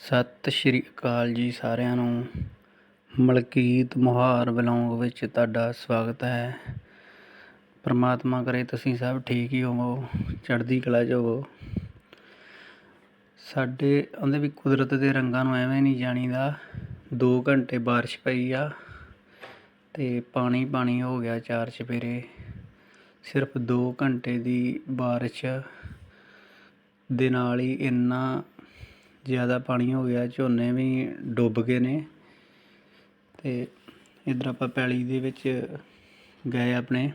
ਸਤਿ ਸ਼੍ਰੀ ਅਕਾਲ ਜੀ ਸਾਰਿਆਂ ਨੂੰ। ਮਲਕੀਤ ਮੁਹਾਰ ਬਲੌਂਗ ਵਿੱਚ ਤੁਹਾਡਾ ਸਵਾਗਤ ਹੈ। ਪ੍ਰਮਾਤਮਾ ਕਰੇ ਤੁਸੀਂ ਸਭ ਠੀਕ ਹੀ ਹੋਵੋ, ਚੜ੍ਹਦੀ ਕਲਾ 'ਚ ਹੋਵੋ। ਸਾਡੇ ਉਹਦੇ ਵੀ ਕੁਦਰਤ ਦੇ ਰੰਗਾਂ ਨੂੰ ਐਵੇਂ ਨਹੀਂ ਜਾਣੀਦਾ। 2 ਘੰਟੇ ਬਾਰਿਸ਼ ਪਈ ਆ ਤੇ ਪਾਣੀ ਪਾਣੀ ਹੋ ਗਿਆ ਚਾਰ ਚਫੇਰੇ। ਸਿਰਫ 2 ਘੰਟੇ ਦੀ ਬਾਰਿਸ਼ ਦੇ ਨਾਲ ਹੀ ਇੰਨਾ ਜ਼ਿਆਦਾ ਪਾਣੀ ਹੋ ਗਿਆ, ਝੋਨੇ ਵੀ ਡੁੱਬ ਗਏ ਨੇ। ਤੇ ਇੱਧਰ ਆਪਾਂ ਪੈਲੀ ਦੇ ਵਿੱਚ ਗਏ ਆਪਣੇ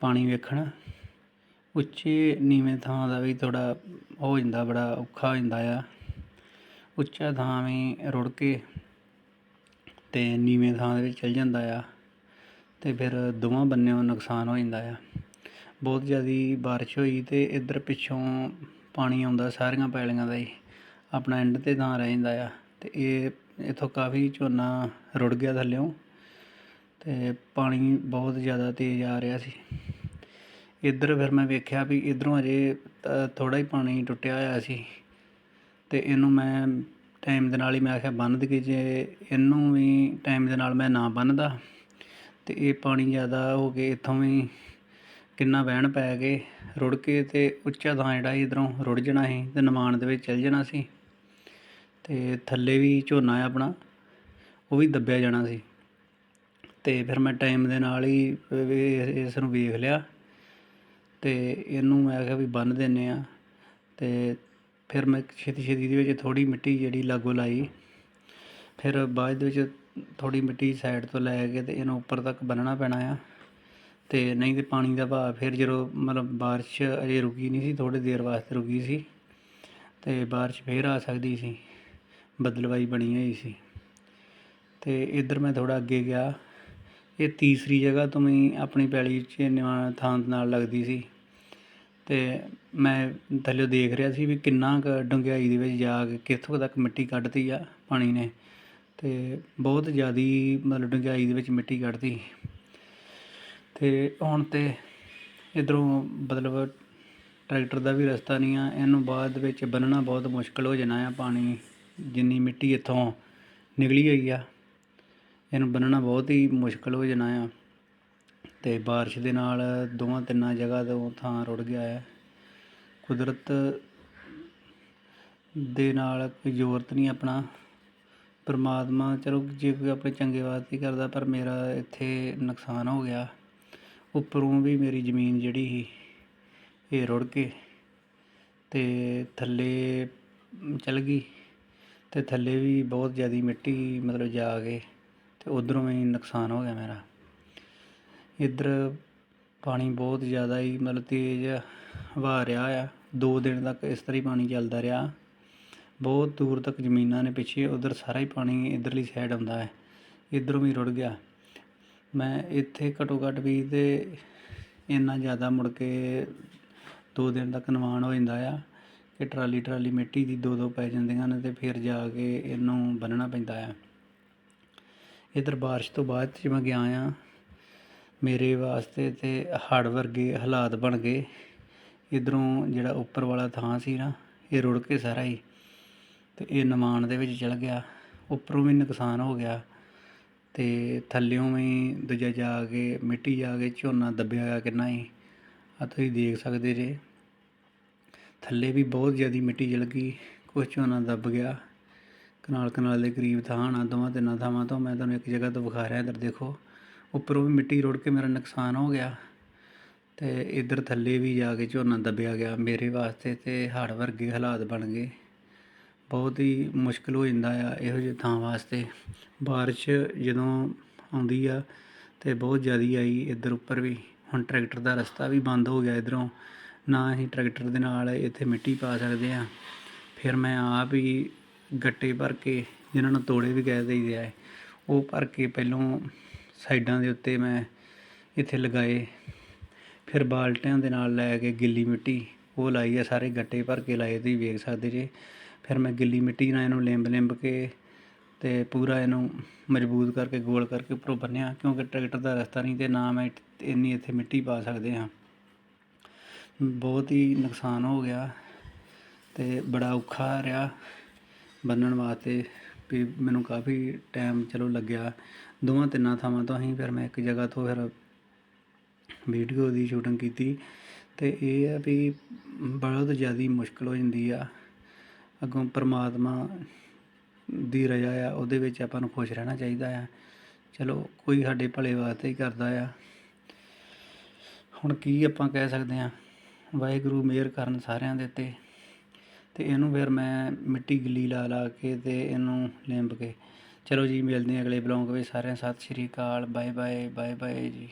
ਪਾਣੀ ਵੇਖਣ। ਉੱਚੇ ਨੀਵੇਂ ਥਾਂ ਦਾ ਵੀ ਥੋੜਾ ਹੋ ਜਾਂਦਾ, ਬੜਾ ਔਖਾ ਹੋ ਜਾਂਦਾ ਆ। ਉੱਚਾ ਥਾਂ ਵੀ ਰੁੜ ਕੇ ਤੇ ਨੀਵੇਂ ਥਾਂ ਦੇ ਵਿੱਚ ਚਲ ਜਾਂਦਾ ਆ ਤੇ ਫਿਰ ਦੋਵਾਂ ਬੰਨਿਆਂ ਨੁਕਸਾਨ ਹੋ ਜਾਂਦਾ ਆ। ਬਹੁਤ ਜ਼ਿਆਦੀ ਬਾਰਿਸ਼ ਹੋਈ ਤੇ ਇੱਧਰ ਪਿੱਛੋਂ ਪਾਣੀ ਆਉਂਦਾ ਸਾਰੀਆਂ ਪੈਲੀਆਂ ਦਾ ਹੀ। ਆਪਣਾ ਐਂਡ ਤੇ ਥਾਂ ਰਹਿ ਜਾਂਦਾ ਆ ਤੇ ਇਹ ਇਥੋਂ ਕਾਫੀ ਝੋਨਾ ਰੁੜ ਗਿਆ ਥੱਲਿਓਂ ਤੇ ਪਾਣੀ ਬਹੁਤ ਜ਼ਿਆਦਾ ਤੇਜ਼ ਆ ਰਿਹਾ ਸੀ। ਇੱਧਰ ਫਿਰ ਮੈਂ ਵੇਖਿਆ ਵੀ ਇੱਧਰੋਂ ਅਜੇ ਥੋੜਾ ਹੀ ਪਾਣੀ ਟੁੱਟਿਆ ਹੋਇਆ ਸੀ ਤੇ ਇਹਨੂੰ ਮੈਂ ਟਾਈਮ ਦੇ ਨਾਲ ਹੀ ਮੈਂ ਆਖਿਆ ਬੰਨ੍ਹ ਦਈਏ, ਜੇ ਇਹਨੂੰ ਵੀ ਟਾਈਮ ਦੇ ਨਾਲ ਮੈਂ ਨਾ ਬੰਨ੍ਹਦਾ ਤੇ ਇਹ ਪਾਣੀ ਜ਼ਿਆਦਾ ਹੋ ਕੇ ਇੱਥੋਂ ਵੀ ਕਿੰਨਾ ਵਹਿਣ ਪੈ ਕੇ ਰੁੜ ਕੇ ਤੇ ਉੱਚਾ ਥਾਂ ਜਿਹੜਾ ਸੀ ਇੱਧਰੋਂ ਰੁੜ ਜਾਣਾ ਸੀ ਤੇ ਨਿਮਾਣ ਦੇ ਵਿੱਚ ਚਲ ਜਾਣਾ ਸੀ। ਅਤੇ ਥੱਲੇ ਵੀ ਝੋਨਾ ਹੈ ਆਪਣਾ, ਉਹ ਵੀ ਦੱਬਿਆ ਜਾਣਾ ਸੀ। ਅਤੇ ਫਿਰ ਮੈਂ ਟਾਈਮ ਦੇ ਨਾਲ ਹੀ ਇਸ ਨੂੰ ਵੇਖ ਲਿਆ ਅਤੇ ਇਹਨੂੰ ਮੈਂ ਕਿਹਾ ਵੀ ਬੰਨ੍ਹ ਦਿੰਦੇ ਹਾਂ ਅਤੇ ਫਿਰ ਮੈਂ ਛੇਤੀ ਛੇਤੀ ਦੇ ਵਿੱਚ ਥੋੜ੍ਹੀ ਮਿੱਟੀ ਜਿਹੜੀ ਲਾਗੋ ਲਾਈ। ਫਿਰ ਬਾਅਦ ਦੇ ਵਿੱਚ ਥੋੜ੍ਹੀ ਮਿੱਟੀ ਸਾਈਡ ਤੋਂ ਲੈ ਕੇ ਅਤੇ ਇਹਨੂੰ ਉੱਪਰ ਤੱਕ ਬੰਨਣਾ ਪੈਣਾ ਆ। ਅਤੇ ਨਹੀਂ ਤੇ ਪਾਣੀ ਦਾ ਭਾਅ ਫਿਰ ਜਦੋਂ ਮਤਲਬ ਬਾਰਿਸ਼ ਅਜੇ ਰੁਕੀ ਨਹੀਂ ਸੀ, ਥੋੜ੍ਹੀ ਦੇਰ ਵਾਸਤੇ ਰੁਕੀ ਸੀ। ਅਤੇ ਬਾਰਿਸ਼ ਫੇਰ ਆ ਸਕਦੀ ਸੀ। ਬਦਲਵਾਈ ਬਣੀ ਹੋਈ ਸੀ। ਤੇ ਇੱਧਰ ਮੈਂ ਥੋੜਾ ਅੱਗੇ ਗਿਆ। ਇਹ ਤੀਸਰੀ ਜਗ੍ਹਾ ਤੋਂ ਵੀ ਆਪਣੀ ਪੈਲੀ 'ਚ ਨਿਵਾ- ਥਾਂ ਨਾਲ ਲੱਗਦੀ ਸੀ। ਤੇ ਮੈਂ ਥੱਲੇ ਦੇਖ ਰਿਹਾ ਸੀ ਵੀ ਕਿੰਨਾ ਕੁ ਡੂੰਘਾਈ ਦੇ ਵਿੱਚ ਜਾ ਕੇ ਕਿੱਥੋਂ ਤੱਕ ਮਿੱਟੀ ਕੱਢਤੀ ਆ ਪਾਣੀ ਨੇ। ਤੇ ਬਹੁਤ ਜ਼ਿਆਦੀ ਮਤਲਬ ਡੂੰਘਾਈ ਦੇ ਵਿੱਚ ਮਿੱਟੀ ਕੱਢਤੀ। ਤੇ ਹੁਣ ਤੇ ਇਧਰੋਂ ਮਤਲਬ ਟਰੈਕਟਰ ਦਾ ਵੀ ਰਸਤਾ ਨਹੀਂ ਆ। ਇਹਨੂੰ ਬਾਅਦ ਵਿੱਚ ਬੰਨਣਾ ਬਹੁਤ ਮੁਸ਼ਕਲ ਹੋ ਜਾਣਾ ਆ ਪਾਣੀ। ਜਿੰਨੀ ਮਿੱਟੀ ਇੱਥੋਂ ਨਿਕਲੀ ਹੋਈ ਆ, ਇਹਨੂੰ ਬੰਨਣਾ ਬਹੁਤ ਹੀ ਮੁਸ਼ਕਲ ਹੋ ਜਾਣਾ ਆ। ਤੇ ਬਾਰਿਸ਼ ਦੇ ਨਾਲ ਦੋਵਾਂ ਤਿੰਨਾਂ ਜਗ੍ਹਾ ਤੋਂ ਥਾਂ ਰੁੜ ਗਿਆ ਹੈ ਕੁਦਰਤ ਦੇ ਨਾਲ ਕੋਈ ਜ਼ੋਰਤ ਨਹੀਂ ਆਪਣਾ। ਪਰਮਾਤਮਾ ਚਲੋ ਜੇ ਕੋਈ ਆਪਣੇ ਚੰਗੇ ਵਾਸਤੇ ਕਰਦਾ, ਪਰ ਮੇਰਾ ਇੱਥੇ ਨੁਕਸਾਨ ਹੋ ਗਿਆ। ਉੱਪਰੋਂ ਵੀ ਮੇਰੀ ਜ਼ਮੀਨ ਜਿਹੜੀ ਸੀ, ਇਹ ਰੁੜ ਕੇ ਤੇ ਥੱਲੇ ਚਲ ਗਈ। ਅਤੇ ਥੱਲੇ ਵੀ ਬਹੁਤ ਜ਼ਿਆਦਾ ਮਿੱਟੀ ਮਤਲਬ ਜਾ ਕੇ ਅਤੇ ਉੱਧਰੋਂ ਵੀ ਨੁਕਸਾਨ ਹੋ ਗਿਆ ਮੇਰਾ। ਇੱਧਰ ਪਾਣੀ ਬਹੁਤ ਜ਼ਿਆਦਾ ਹੀ ਮਤਲਬ ਤੇਜ਼ ਵਹਾ ਰਿਹਾ ਆ। ਦੋ ਦਿਨ ਤੱਕ ਇਸ ਤਰ੍ਹਾਂ ਹੀ ਪਾਣੀ ਚੱਲਦਾ ਰਿਹਾ। ਬਹੁਤ ਦੂਰ ਤੱਕ ਜ਼ਮੀਨਾਂ ਨੇ ਪਿੱਛੇ ਉੱਧਰ ਸਾਰਾ ਹੀ ਪਾਣੀ ਇੱਧਰਲੀ ਸਾਈਡ ਆਉਂਦਾ ਹੈ। ਇੱਧਰੋਂ ਵੀ ਰੁੜ ਗਿਆ। ਮੈਂ ਇੱਥੇ ਘੱਟੋ ਘੱਟ ਵੀ ਤੇ ਇੰਨਾ ਜ਼ਿਆਦਾ ਮੁੜ ਕੇ ਦੋ ਦਿਨ ਤੱਕ ਨਿਵਾਣ ਹੋ ਜਾਂਦਾ ਆ। ਕਿ ਟਰਾਲੀ ਟਰਾਲੀ ਮਿੱਟੀ ਦੀ ਦੋ ਦੋ ਪੈ ਜਾਂਦੀਆਂ ਨੇ ਤੇ ਫਿਰ ਜਾ ਕੇ ਇਹਨੂੰ ਬੰਨਣਾ ਪੈਂਦਾ ਆ। ਇਧਰ ਬਾਰਿਸ਼ ਤੋਂ ਬਾਅਦ ਜੇ ਮੈਂ ਗਿਆ ਆ, ਮੇਰੇ ਵਾਸਤੇ ਤੇ ਹੜ ਵਰਗੇ ਹਾਲਾਤ ਬਣ ਗਏ। ਇਧਰੋਂ ਜਿਹੜਾ ਉੱਪਰ ਵਾਲਾ ਥਾਂ ਸੀ ਨਾ, ਇਹ ਰੁੜ ਕੇ ਸਾਰਾ ਹੀ ਤੇ ਇਹ ਨਿਮਾਣ ਦੇ ਵਿੱਚ ਚਲ ਗਿਆ। ਉੱਪਰੋਂ ਵੀ ਨੁਕਸਾਨ ਹੋ ਗਿਆ ਤੇ ਥੱਲਿਓਂ ਵੀ ਦੂਜਾ ਜਾ ਕੇ ਮਿੱਟੀ ਜਾ ਕੇ ਝੋਨਾ ਦੱਬਿਆ ਹੋਇਆ ਕਿੰਨਾ ਹੀ ਆ ਤੁਸੀਂ ਦੇਖ ਸਕਦੇ ਜੇ। ਥੱਲੇ ਵੀ ਬਹੁਤ ਜ਼ਿਆਦਾ ਮਿੱਟੀ ਜਲ ਗਈ, ਕੁਛ ਝੋਨਾ ਦੱਬ ਗਿਆ। ਕਨਾਲ ਕਨਾਲ ਦੇ ਕਰੀਬ ਥਾਂ ਨਾ, ਦੋਵਾਂ ਤਿੰਨਾਂ ਥਾਵਾਂ ਤੋਂ ਮੈਂ ਤੁਹਾਨੂੰ ਇੱਕ ਜਗ੍ਹਾ ਤੋਂ ਵਿਖਾ ਰਿਹਾ, ਇੱਧਰ ਦੇਖੋ। ਉੱਪਰੋਂ ਵੀ ਮਿੱਟੀ ਰੁੜ ਕੇ ਮੇਰਾ ਨੁਕਸਾਨ ਹੋ ਗਿਆ ਤੇ ਇੱਧਰ ਥੱਲੇ ਵੀ ਜਾ ਕੇ ਝੋਨਾ ਦੱਬਿਆ ਗਿਆ ਮੇਰੇ ਵਾਸਤੇ ਤੇ ਹੜ੍ਹ ਵਰਗੇ ਹਾਲਾਤ ਬਣ ਗਏ। ਬਹੁਤ ਹੀ ਮੁਸ਼ਕਲ ਹੋ ਜਾਂਦਾ ਆ ਇਹੋ ਜਿਹੇ ਥਾਂ ਵਾਸਤੇ। ਬਾਰਿਸ਼ ਜਦੋਂ ਆਉਂਦੀ ਆ ਤੇ ਬਹੁਤ ਜ਼ਿਆਦਾ ਆਈ ਇੱਧਰ ਉੱਪਰ ਵੀ। ਹੁਣ ਟਰੈਕਟਰ ਦਾ ਰਸਤਾ ਵੀ ਬੰਦ ਹੋ ਗਿਆ ਇਧਰੋਂ। ਨਾ ਅਸੀਂ ਟਰੈਕਟਰ ਦੇ ਨਾਲ ਇੱਥੇ ਮਿੱਟੀ ਪਾ ਸਕਦੇ ਆ ਫਿਰ ਮੈਂ ਆਪ ਹੀ ਗੱਟੇ ਭਰ ਕੇ ਜਿਨ੍ਹਾਂ ਨੂੰ ਤੋੜੇ ਵੀ ਕਹਿ ਦਈਦੇ ਆ ਉਹ ਭਰ ਕੇ ਪਹਿਲੋਂ ਸਾਈਡਾਂ ਦੇ ਉੱਤੇ ਮੈਂ ਇੱਥੇ ਲਗਾਏ। ਫਿਰ ਬਾਲਟਿਆਂ ਦੇ ਨਾਲ ਲੈ ਕੇ ਗਿੱਲੀ ਮਿੱਟੀ ਉਹ ਲਾਈ ਆ, ਸਾਰੇ ਗੱਟੇ ਭਰ ਕੇ ਲਾਏ, ਤੁਸੀਂ ਵੇਖ ਸਕਦੇ ਜੇ। ਫਿਰ ਮੈਂ ਗਿੱਲੀ ਮਿੱਟੀ ਨਾਲ ਇਹਨੂੰ ਲਿੰਬ ਲਿੰਬ ਕੇ ਤੇ ਪੂਰਾ ਇਹਨੂੰ ਮਜ਼ਬੂਤ ਕਰਕੇ, ਗੋਲ ਕਰਕੇ ਉੱਪਰੋਂ ਬੰਨਿਆ ਕਿਉਂਕਿ ਟਰੈਕਟਰ ਦਾ ਰਸਤਾ ਨਹੀਂ ਤੇ ਨਾ ਮੈਂ ਇੰਨੀ ਇੱਥੇ ਮਿੱਟੀ ਪਾ ਸਕਦੇ ਹਾਂ। ਬਹੁਤ ਹੀ ਨੁਕਸਾਨ ਹੋ ਗਿਆ ਅਤੇ ਬੜਾ ਔਖਾ ਰਿਹਾ ਬੰਨਣ ਵਾਸਤੇ ਵੀ ਮੈਨੂੰ ਕਾਫੀ ਟਾਈਮ ਚਲੋ ਲੱਗਿਆ। ਦੋਵਾਂ ਤਿੰਨਾਂ ਥਾਵਾਂ ਤੋਂ ਅਸੀਂ ਫਿਰ ਮੈਂ ਇੱਕ ਜਗ੍ਹਾ ਤੋਂ ਫਿਰ ਵੀਡੀਓ ਦੀ ਸ਼ੂਟਿੰਗ ਕੀਤੀ ਅਤੇ ਇਹ ਆ ਵੀ ਬਹੁਤ ਜ਼ਿਆਦਾ ਮੁਸ਼ਕਲ ਹੋ ਜਾਂਦੀ ਆ। ਅੱਗੋਂ ਪਰਮਾਤਮਾ ਦੀ ਰਜ਼ਾ ਆ, ਉਹਦੇ ਵਿੱਚ ਆਪਾਂ ਨੂੰ ਖੁਸ਼ ਰਹਿਣਾ ਚਾਹੀਦਾ ਆ। ਚਲੋ ਕੋਈ ਸਾਡੇ ਭਲੇ ਵਾਸਤੇ ਹੀ ਕਰਦਾ ਆ। ਹੁਣ ਕੀ ਆਪਾਂ ਕਹਿ ਸਕਦੇ ਆ? ਵਾਹਿਗੁਰੂ ਮਿਹਰ ਕਰਨ ਸਾਰਿਆਂ ਦੇ ਉੱਤੇ। ਤੇ ਇਹਨੂੰ ਫਿਰ ਮੈਂ ਮਿੱਟੀ ਗਿੱਲੀ ਲਾ ਲਾ ਕੇ ਤੇ ਇਹਨੂੰ ਲਿੰਬ ਕੇ। ਚਲੋ ਜੀ, ਮਿਲਦੇ ਹਾਂ ਅਗਲੇ ਬਲੌਗ ਵਿੱਚ। ਸਾਰਿਆਂ ਸਤਿ ਸ਼੍ਰੀ ਅਕਾਲ। ਬਾਏ ਬਾਏ ਬਾਏ ਬਾਏ ਜੀ।